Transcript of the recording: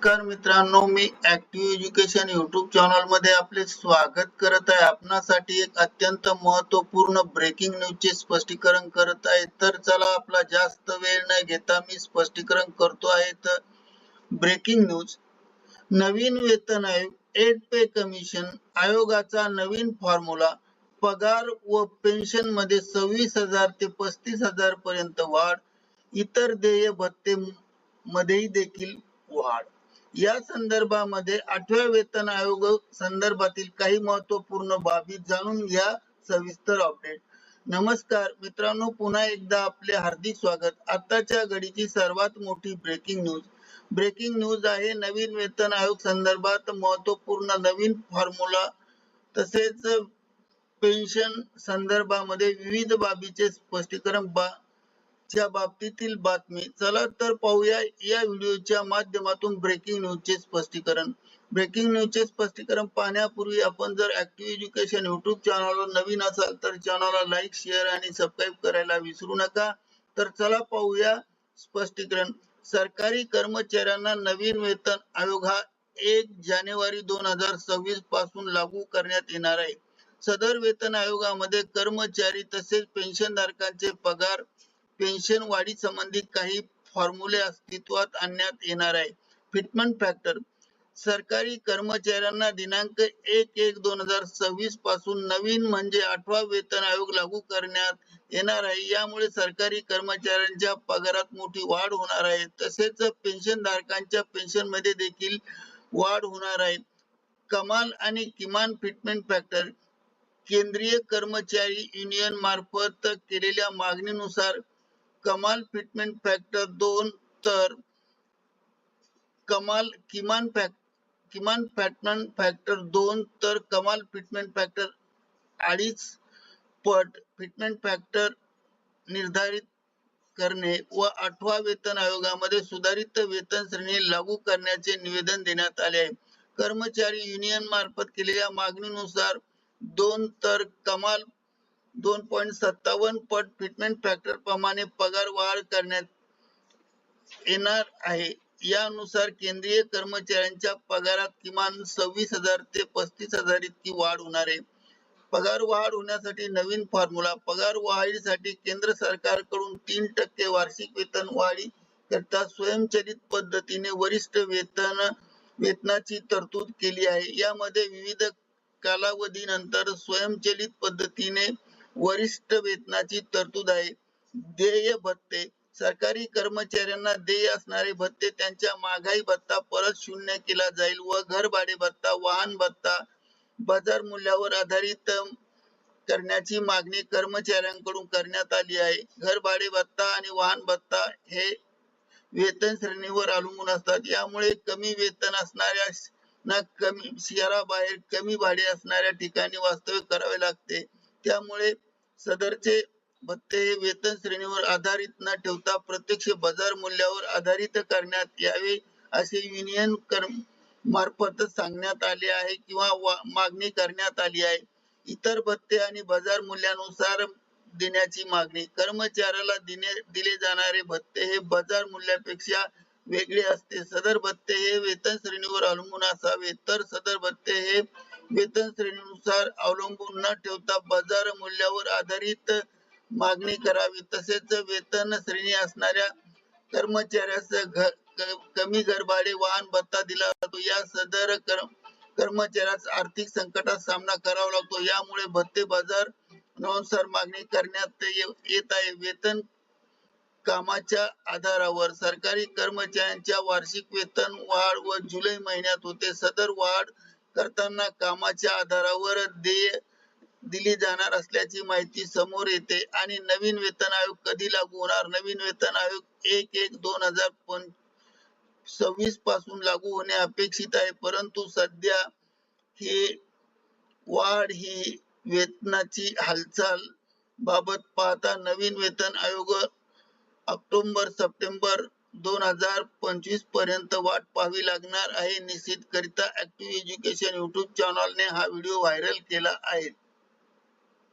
नमस्कार मित्रांनो मी ऍक्टिव्ह एज्युकेशन युट्यूब चॅनलमध्ये आपले स्वागत करत आहे. आपणासाठी एक अत्यंत महत्त्वपूर्ण ब्रेकिंग न्यूज चे स्पष्टीकरण करत आहे. तर चला आपला जास्त वेळ न घेता मी स्पष्टीकरण करतो आहे. तर ब्रेकिंग न्यूज नवीन वेतन आयोग एड पे कमिशन आयोगाचा नवीन फॉर्म्युला पगार व पेन्शनमध्ये सव्वीस हजार ते पस्तीस हजार पर्यंत वाढ इतर देय भत्ते मध्येही देखील वाढ. या संदर्भामध्ये आठव्या वेतन आयोग संदर्भातील काही महत्त्वपूर्ण बाबी जाणून घ्या सविस्तर अपडेट नमस्कार मित्रांनो पुन्हा एकदा आपले हार्दिक स्वागत. आताच्या घडीची सर्वात मोठी ब्रेकिंग न्यूज ब्रेकिंग न्यूज आहे नवीन वेतन आयोग संदर्भात महत्त्वपूर्ण नवीन फॉर्म्युला तसेच पेन्शन संदर्भामध्ये विविध बाबीचे स्पष्टीकरण बा च्या बाबतीतील बातमी. चला तर पाहूया या व्हिडिओच्या माध्यमातून ब्रेकिंग न्यूजचे स्पष्टीकरण. ब्रेकिंग न्यूजचे स्पष्टीकरण पाहण्यापूर्वी आपण जर ऍक्टिव्ह एज्युकेशन युट्यूब चॅनलवर नवीन असाल तर चॅनलला लाईक शेअर आणि सबस्क्राईब करायला विसरू नका. तर चला पाहूया स्पष्टीकरण. सरकारी कर्मचाऱ्यांना नवीन वेतन आयोग हा एक जानेवारी दोन हजार सव्वीसपासून लागू करण्यात येणार आहे. सदर वेतन आयोगामध्ये कर्मचारी तसेच पेन्शन धारकांचे पगार पेन्शन वाढी संबंधित काही फॉर्म्युले अस्तित्वात आणण्यात येणार आहे. फिटमेंट फॅक्टर सरकारी कर्मचाऱ्यांना दिनांक एक एक दोन हजार सव्वीसपासून नवीन म्हणजे आठवा वेतन आयोग लागू करण्यात येणार आहे. यामुळे सरकारी कर्मचाऱ्यांच्या पगारात मोठी वाढ होणार आहे. तसेच पेन्शन धारकांच्या पेन्शनमध्ये देखील वाढ होणार आहे. कमाल आणि किमान फिटमेंट फॅक्टर केंद्रीय कर्मचारी युनियन मार्फत केलेल्या मागणीनुसार कमाल फिटमेंट फॅक्टर दोन तर कमाल किमान फॅक्ट किमान फॅटमेंट फॅक्टर दोन तर कमाल फिटमेंट फॅक्टर अडीच पट फिटमेंट फॅक्टर निर्धारित करणे व आठवा वेतन आयोगामध्ये सुधारित वेतन श्रेणी लागू करण्याचे निवेदन देण्यात आले आहे. कर्मचारी युनियन मार्फत केलेल्या मागणीनुसार दोन तर कमाल दोन पॉईंट सत्तावन्न पट फिटमेंट फॅक्टर प्रमाणे पगार वाढ करण्यात येणार आहे. यानुसार केंद्रीय कर्मचाऱ्यांच्या पगारात किमान सव्वीस हजार ते पस्तीस हजार इतकी वाढ होणार आहे. पगार वाढ होण्यासाठी नवीन फॉर्म्युला पगार वाढीसाठी केंद्र सरकारकडून तीन टक्के वार्षिक वेतन वाढी करता स्वयंचलित पद्धतीने वरिष्ठ वेतन वेतनाची तरतूद केली आहे. यामध्ये विविध कालावधीनंतर स्वयंचलित पद्धतीने वरिष्ठ वेतनाची तरतूद आहे. देय भत्ते. सरकारी कर्मचाऱ्यांना देय असणारे भत्ते त्यांच्या महागाई भत्ता परत शून्य केला जाईल व घर भाडे भत्ता वाहन भत्ता बाजार मूल्यावर आधारित करण्याची मागणी कर्मचाऱ्यांकडून करण्यात आली आहे. घर भाडे भत्ता आणि वाहन भत्ता हे वेतन श्रेणीवर अवलंबून असतात. यामुळे कमी वेतन असणाऱ्या ना कमी शहराबाहेर कमी भाडे असणाऱ्या ठिकाणी वास्तव्य करावे लागते. त्यामुळे सदरचे भत्ते हे वेतन श्रेणीवर आधारित न ठेवता प्रत्यक्ष बाजार मूल्यावर आधारित करण्यात यावे असे युनियन मार्फत सांगण्यात आले आहे किंवा मागणी करण्यात आली आहे. इतर भत्ते आणि बाजार मूल्यानुसार देण्याची मागणी. कर्मचाऱ्याला दिने दिले जाणारे भत्ते हे बाजार मूल्यापेक्षा वेगळे असते. सदर भत्ते हे वेतन श्रेणीवर अवलंबून असावे तर सदर भत्ते हे वेतन श्रेणीनुसार अवलंबून न ठेवता बाजार मूल्यावर आधारित मागणी करावी. तसेच वेतन श्रेणी असणाऱ्या कर्मचाऱ्यास घर कमी घरभाडे वाहन भत्ता दिला जातो. या सदर कर्मचाऱ्यास आर्थिक संकटात सामना करावा लागतो. यामुळे भत्ते बाजारनुसार मागणी करण्यात येत आहे. वेतन कामाच्या आधारावर सरकारी कर्मचाऱ्यांच्या वार्षिक वेतन वाढ व जुलै महिन्यात होते. सदर वाढ करताना कामाच्या आधारावर देय दिली जाणार असल्याची माहिती समोर येते आणि नवीन वेतन आयोग कधी लागू होणार? नवीन वेतन आयोग एक एक दोन हजार सव्वीसपासून लागू होणे अपेक्षित आहे परंतु सध्या हे वाढ ही वेतनाची हालचाल बाबत पाहता नवीन वेतन आयोग ऑक्टोबर सप्टेंबर दोन हजार पंचवीसपर्यंत वाट पाहावी लागणार आहे. निश्चित करिता ऍक्टिव्ह एज्युकेशन युट्यूब चॅनलने हा व्हिडिओ व्हायरल केला आहे.